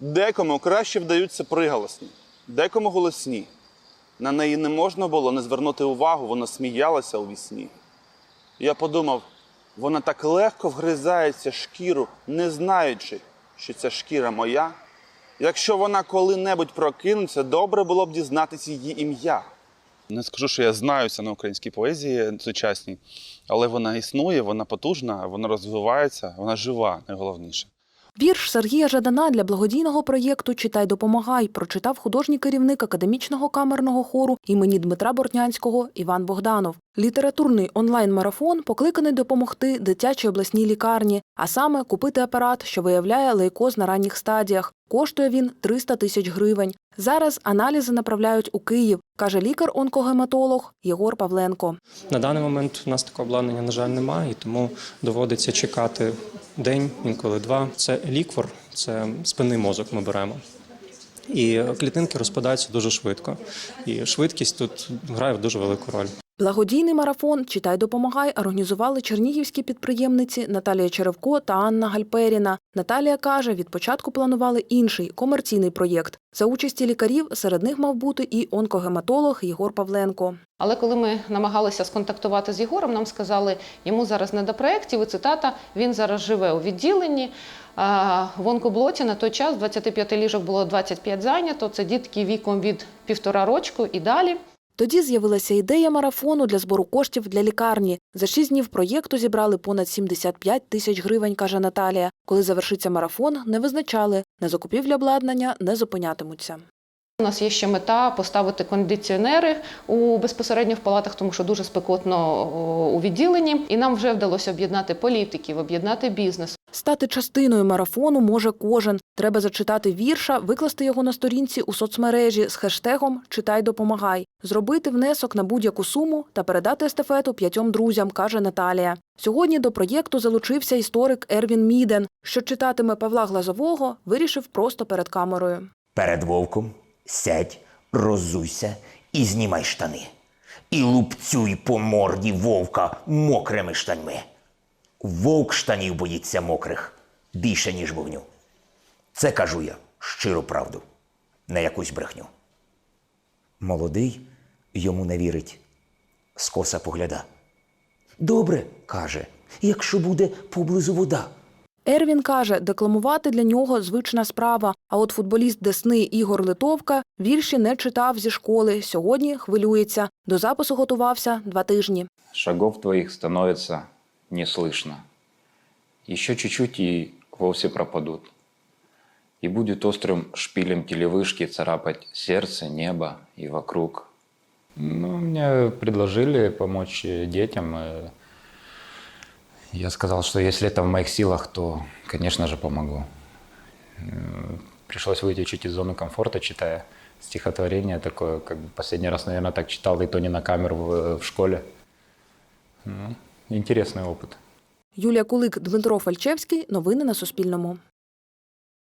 Декому краще вдаються приголосні, декому голосні. На неї не можна було не звернути увагу, вона сміялася у вісні. Я подумав, вона так легко вгризається шкіру, не знаючи, що ця шкіра моя. Якщо вона коли-небудь прокинеться, добре було б дізнатися її ім'я. Не скажу, що я знаюся на українській поезії сучасній, але вона існує, вона потужна, вона розвивається, вона жива, найголовніше. Вірш Сергія Жадана для благодійного проєкту Читай допомагай прочитав художній керівник академічного камерного хору імені Дмитра Бортнянського Іван Богданов. Літературний онлайн-марафон покликаний допомогти дитячій обласній лікарні, а саме купити апарат, що виявляє лейкоз на ранніх стадіях. Коштує він 300 тисяч гривень. Зараз аналізи направляють у Київ, каже лікар-онкогематолог Єгор Павленко. На даний момент у нас такого обладнання, на жаль, немає, і тому доводиться чекати день, інколи два. Це ліквор, це спинний мозок ми беремо. І клітинки розпадаються дуже швидко. І швидкість тут грає дуже велику роль. Благодійний марафон Читай допомагай організували чернігівські підприємниці Наталія Черевко та Анна Гальперіна. Наталія каже, від початку планували інший комерційний проєкт. За участі лікарів серед них мав бути і онкогематолог Єгор Павленко. Але коли ми намагалися сконтактувати з Єгором, нам сказали, йому зараз не до проєктів, і цитата, він зараз живе у відділенні. В онкоблоці на той час 25 ліжок було 25 зайнято. Це дітки віком від півтора рочку і далі. Тоді з'явилася ідея марафону для збору коштів для лікарні. За шість днів проєкту зібрали понад 75 тисяч гривень, каже Наталія. Коли завершиться марафон, не визначали. На закупівлю обладнання не зупинятимуться. У нас є ще мета поставити кондиціонери у безпосередньо в палатах, тому що дуже спекотно у відділенні. І нам вже вдалося об'єднати політиків, об'єднати бізнес. Стати частиною марафону може кожен. Треба зачитати вірша, викласти його на сторінці у соцмережі з хештегом Читай допомагай, зробити внесок на будь-яку суму та передати естафету п'ятьом друзям, каже Наталія. Сьогодні до проєкту залучився історик Ервін Міден, що читатиме Павла Глазового, вирішив просто перед камерою. Перед вовком сядь, роззуйся і знімай штани. І лупцюй по морді вовка мокрими штаньми. Вовк штанів боїться мокрих більше, ніж вогню. Це кажу я щиру правду, не якусь брехню. Молодий йому не вірить, скоса погляда. Добре, каже, якщо буде поблизу вода. Ервін каже, декламувати для нього звична справа. А от футболіст Десни Ігор Литовка вірші не читав зі школи. Сьогодні хвилюється. До запису готувався два тижні. Шагов твоих становится не слышно. Еще чуть-чуть и вовсе пропадут И будет острым шпилем телевышки царапать сердце, небо и вокруг. Ну, мне предложили помочь э, детям. и Я сказал, что если это в моих силах, то, конечно же, помогу. М, Пришлось выйти чуть из зоны комфорта, читая стихотворение такое, как бы последний раз, наверное, так читал, и то не на камеру в, в школе. Ну, интересный опыт. Юлія Кулик, Дмитро Фальчевський. Новини на Суспільному.